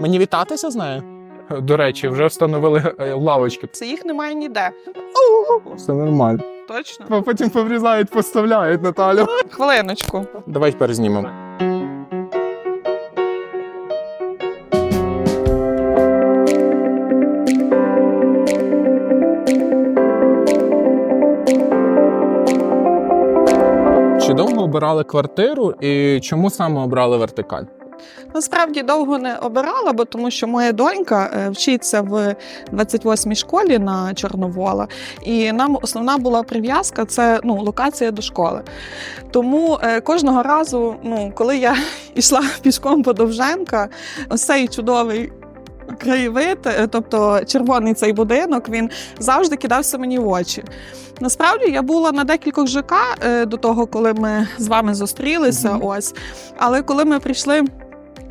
Мені вітатися з нею? До речі, вже встановили е, лавочки. Це їх немає ніде. Все нормально. Точно. Потім поврізають, поставляють Наталю. Хвилиночку. Давай перезнімемо. Чи довго обирали квартиру і чому саме обрали вертикаль? Насправді довго не обирала, бо тому що моя донька е, вчиться в 28-й школі на Чорновола, і нам основна була прив'язка це ну, локація до школи. Тому е, кожного разу, ну, коли я йшла пішком по Довженка, ось цей чудовий. Краєвид, е, тобто червоний цей будинок, він завжди кидався мені в очі. Насправді я була на декількох ЖК до того, коли ми з вами зустрілися. Мгм. Ось, але коли ми прийшли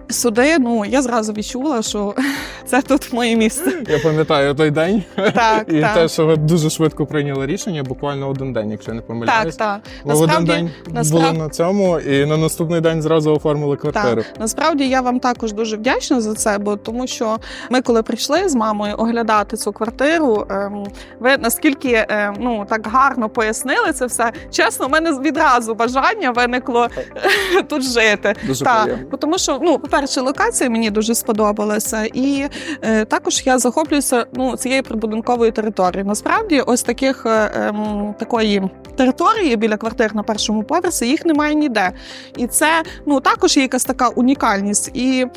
сюди, ну я зразу відчула, що це тут моє місце. Я пам'ятаю той день Так, і так. те, що ви дуже швидко прийняли рішення, буквально один день, якщо я не Так, помиляюсь. так. Ми в один день насправді- були на цьому, і на наступний день зразу оформили квартиру. Так, насправді я вам також дуже вдячна за це, бо тому що ми, коли прийшли з мамою оглядати цю квартиру, ем, ви наскільки ем, ну так гарно пояснили це все. Чесно, у мене відразу бажання виникло тут жити. Дуже Так, приємно. тому що ну, по-перше, локація мені дуже сподобалася, і е, також я захоплююся ну, цією прибудинковою територією. Насправді, ось таких е, е, такої території біля квартир на першому поверсі їх немає ніде. І це ну також є якась така унікальність і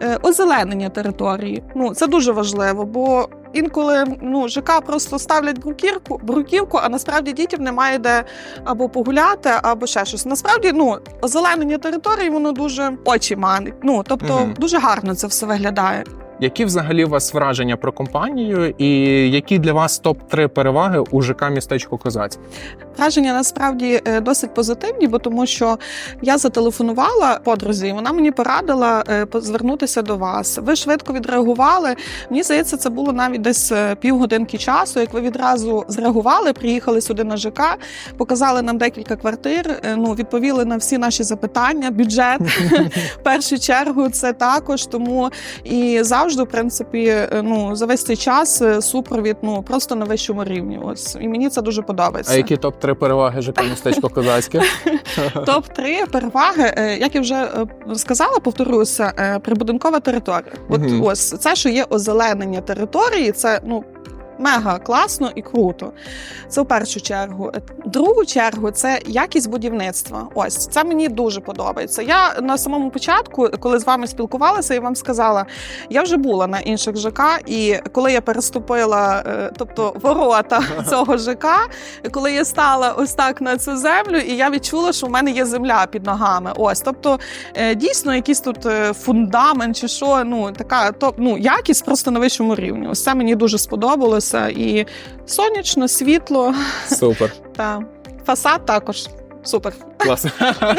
е, озеленення території. Ну це дуже важливо, бо. Інколи ну ЖК просто ставлять бруківку, бруківку, а насправді дітям немає де або погуляти, або ще щось. Насправді, ну озеленення території воно дуже очі манить. Ну тобто угу. дуже гарно це все виглядає. Які взагалі у вас враження про компанію, і які для вас топ-3 переваги у ЖК містечко Козаць? Враження насправді е, досить позитивні, бо тому що я зателефонувала подрузі, і вона мені порадила е, звернутися до вас. Ви швидко відреагували. Мені здається, це було навіть десь е, півгодинки часу. Як ви відразу зреагували, приїхали сюди на ЖК, показали нам декілька квартир. Ну відповіли на всі наші запитання. Бюджет в першу чергу це також. Тому і завжди, в принципі, е, ну за весь цей час е, супровід ну просто на вищому рівні. Ось і мені це дуже подобається. А які топ-3 переваги ЖК містечко Козацьке? Топ 3 переваги, е, як я вже сказала, повторюся, прибудинкова територія. От угу. ось це, що є озеленення території, це ну. Мега класно і круто. Це в першу чергу. В другу чергу це якість будівництва. Ось це мені дуже подобається. Я на самому початку, коли з вами спілкувалася, я вам сказала, я вже була на інших ЖК, і коли я переступила, е, тобто ворота цього ЖК, коли я стала ось так на цю землю, і я відчула, що в мене є земля під ногами. Ось, тобто е, дійсно якийсь тут е, фундамент чи що, ну така то, ну, якість просто на вищому рівні. Ось це мені дуже сподобалося. І сонячно, світло Супер. та фасад також. Супер. Клас.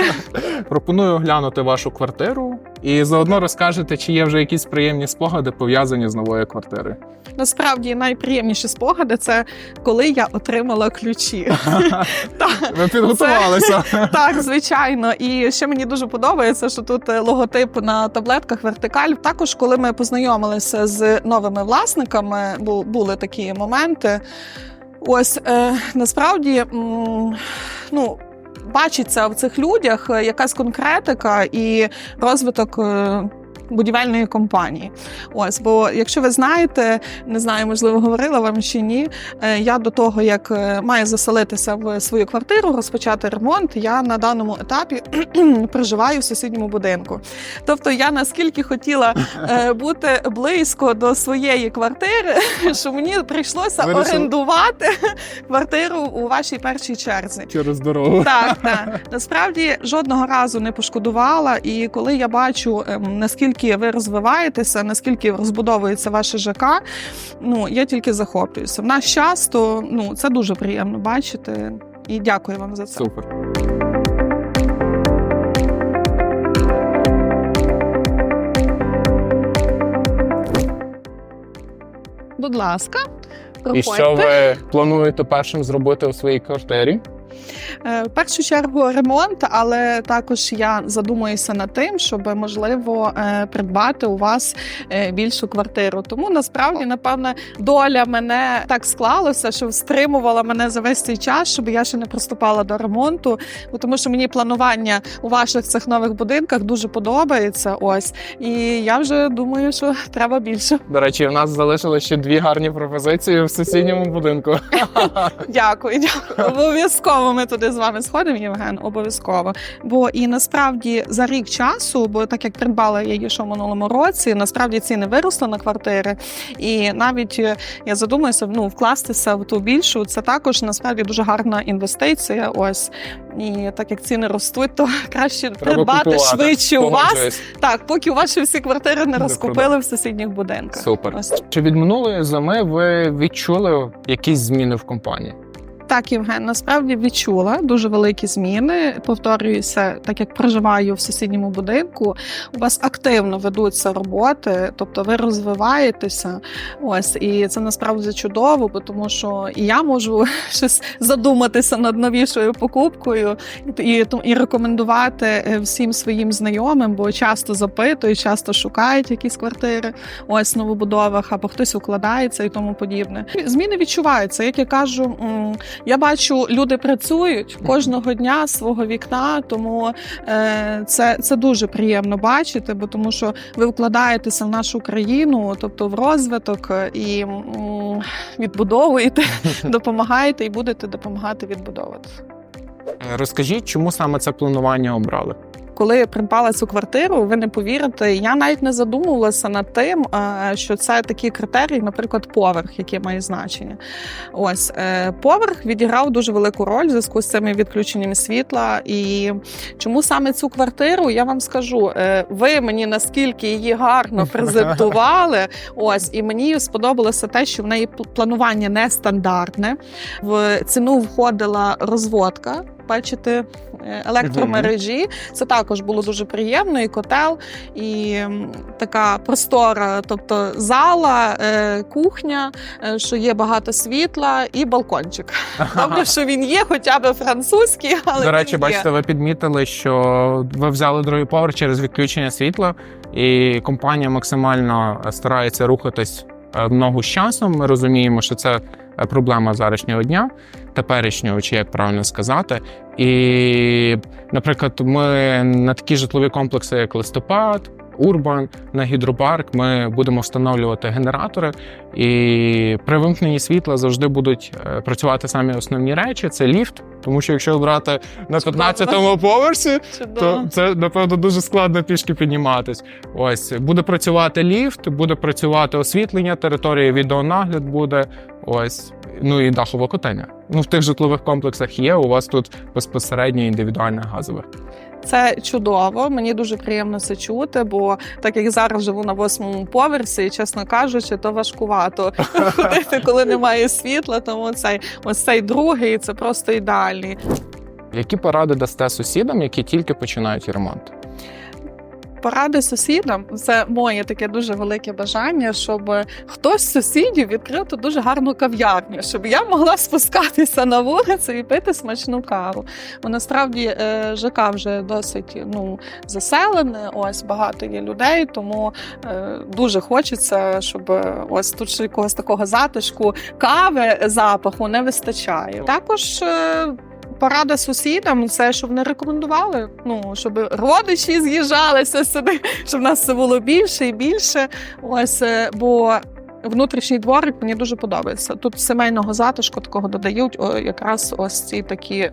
Пропоную оглянути вашу квартиру і заодно розкажете, чи є вже якісь приємні спогади пов'язані з новою квартирою. Насправді найприємніші спогади це коли я отримала ключі. Ви підготувалися. Так, звичайно. І ще мені дуже подобається, що тут е, логотип на таблетках вертикаль. Також, коли ми познайомилися з новими власниками, були такі моменти. Ось е, насправді ну. Бачиться в цих людях е, якась конкретика і розвиток е, будівельної компанії. Ось, бо якщо ви знаєте, не знаю, можливо, говорила вам чи ні. е, Я до того, як е, маю заселитися в свою квартиру, розпочати ремонт, я на даному етапі проживаю в сусідньому будинку. Тобто я наскільки хотіла е, бути близько до своєї квартири, що мені прийшлося орендувати квартиру у вашій першій черзі. Через дорогу. Так, так. Насправді жодного разу не пошкодувала. І коли я бачу, ем, наскільки ви розвиваєтеся, наскільки розбудовується ваше ЖК, ну я тільки захоплююся. В наш час то ну це дуже приємно бачити. І дякую вам за це. Супер. Будь ласка, І що ви плануєте першим зробити у своїй квартирі? Е, В першу чергу ремонт, але також я задумуюся над тим, щоб можливо е, придбати у вас е, більшу квартиру. Тому насправді, напевне, доля мене так склалася, що стримувала мене за весь цей час, щоб я ще не приступала до ремонту. Бо Тому що мені планування у ваших цих нових будинках дуже подобається. Ось і я вже думаю, що треба більше. До речі, у нас залишилось ще дві гарні пропозиції в сусідньому будинку. Дякую, дякую. Обов'язково ми туди з вами сходимо, Євген. Обов'язково. Бо і насправді за рік часу, бо так як придбала я її ще в минулому році, насправді ціни виросли на квартири. І навіть е, я задумуюся, ну вкластися в ту більшу, це також насправді дуже гарна інвестиція. Ось і так як ціни ростуть, то краще придбати купувати. швидше у вас. Так, поки ваші всі квартири не Не розкупили в сусідніх будинках. Супер. Ось. Чи від минулої зими ви відчули якісь зміни в компанії? Так, Євген, насправді відчула дуже великі зміни. Повторююся, так як проживаю в сусідньому будинку, у вас активно ведуться роботи, тобто ви розвиваєтеся. Ось і це насправді чудово, бо тому що і я можу щось задуматися над новішою покупкою і, і рекомендувати е, всім своїм знайомим, бо часто запитують, часто шукають якісь квартири ось в новобудовах, або хтось укладається і тому подібне. Зміни відчуваються, як я кажу. Я бачу, люди працюють кожного дня з свого вікна, тому е, це, це дуже приємно бачити, бо тому що ви вкладаєтеся в нашу країну, тобто в розвиток е, і відбудовуєте, допомагаєте і будете допомагати відбудовувати. Розкажіть, чому саме це планування обрали? Коли я придбала цю квартиру, ви не повірите, я навіть не задумувалася над тим, е, що це такі критерії, наприклад, поверх, який має значення. Ось е, поверх відіграв дуже велику роль в зв'язку з цими відключеннями світла. І чому саме цю квартиру я вам скажу, Е, ви мені наскільки її гарно презентували. Ось і мені сподобалося те, що в неї планування нестандартне. В ціну входила розводка. Бачите, електромережі. Це також було дуже приємно. І котел, і така простора, тобто зала, е, кухня, е, що є багато світла, і балкончик. Добре, що він є, хоча б французький, але До речі, він бачите, ви підмітили, що ви взяли другий поверх через відключення світла, і компанія максимально старається рухатись ногу з часом. Ми розуміємо, що це е, проблема зарашнього дня, теперішнього, чи як правильно сказати. І, наприклад, ми на такі житлові комплекси, як листопад. Урбан на гідропарк ми будемо встановлювати генератори, і при вимкненні світла завжди будуть е, працювати самі основні речі: це ліфт. Тому що якщо брати на 15-му поверсі, то це напевно дуже складно пішки підніматись. Ось буде працювати ліфт, буде працювати освітлення території, відеонагляд буде. Ось ну і дахове котельня. Ну в тих житлових комплексах є. У вас тут безпосередньо індивідуальне газове. Це чудово. Мені дуже приємно це чути, бо так як зараз живу на восьмому поверсі, і чесно кажучи, то важкувато ходити, коли немає світла. Тому цей ось цей другий це просто ідеальний. Які поради дасте сусідам, які тільки починають ремонт? Поради сусідам це моє таке дуже велике бажання, щоб хтось з сусідів відкрив тут дуже гарну кав'ярню, щоб я могла спускатися на вулицю і пити смачну каву. Бо насправді е, ЖК вже досить ну заселене. Ось багато є людей, тому е, дуже хочеться, щоб е, ось тут якогось такого затишку кави запаху не вистачає. Також. Порада сусідам це щоб не рекомендували. Ну щоб родичі з'їжджалися сюди, щоб нас це було більше і більше. Ось е, бо внутрішній дворик мені дуже подобається. Тут сімейного затишку такого додають о, якраз ось ці такі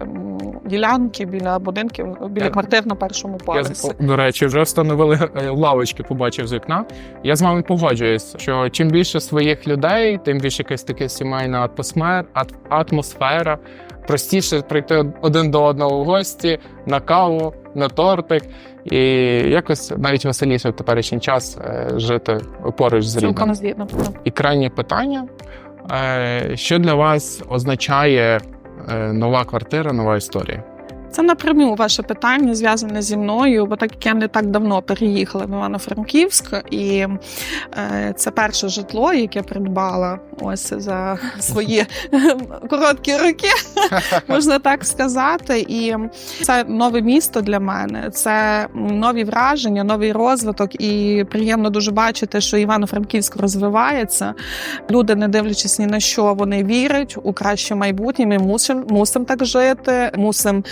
ділянки біля будинків, біля Я- квартир на першому поверсі. до речі, вже встановили е, лавочки, побачив з вікна. Я з вами погоджуюсь, що чим більше своїх людей, тим більше якась така сімейна атмосфера, атмосфера. Простіше прийти один до одного в гості на каву, на тортик, і якось навіть веселіше в теперішній час е, жити поруч з рідним. Цілком згідно. І крайнє питання: Е, що для вас означає е, нова квартира, нова історія? Це напряму ваше питання зв'язане зі мною, бо так як я не так давно переїхала в Івано-Франківськ, і е, це перше житло, яке придбала ось за свої короткі роки, можна так сказати. І це нове місто для мене, це нові враження, новий розвиток. І приємно дуже бачити, що Івано-Франківськ розвивається. Люди, не дивлячись ні на що, вони вірять у краще майбутнє. Ми мусимо мусимо так жити, мусимо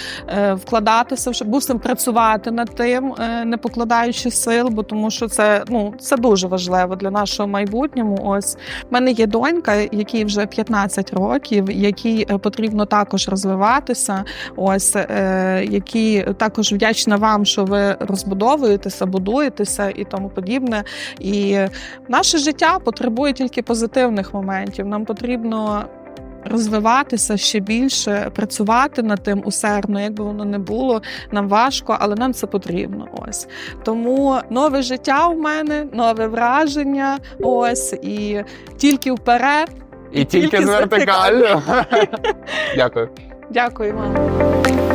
вкладатися, в- мусимо працювати над тим, е, не покладаючи сил, бо тому що це ну це дуже важливо для нашого майбутнього. Ось в мене є донька, якій вже 15 років, якій е, потрібно також розвиватися. Ось е, які також вдячна вам, що ви розбудовуєтеся, будуєтеся і тому подібне. І наше життя потребує тільки позитивних моментів. Нам потрібно. Розвиватися ще більше, працювати над тим усердно, як би воно не було, нам важко, але нам це потрібно. Ось тому нове життя в мене, нове враження. Ось і тільки вперед. І тільки з вертикалю. Дякую. Дякую вам.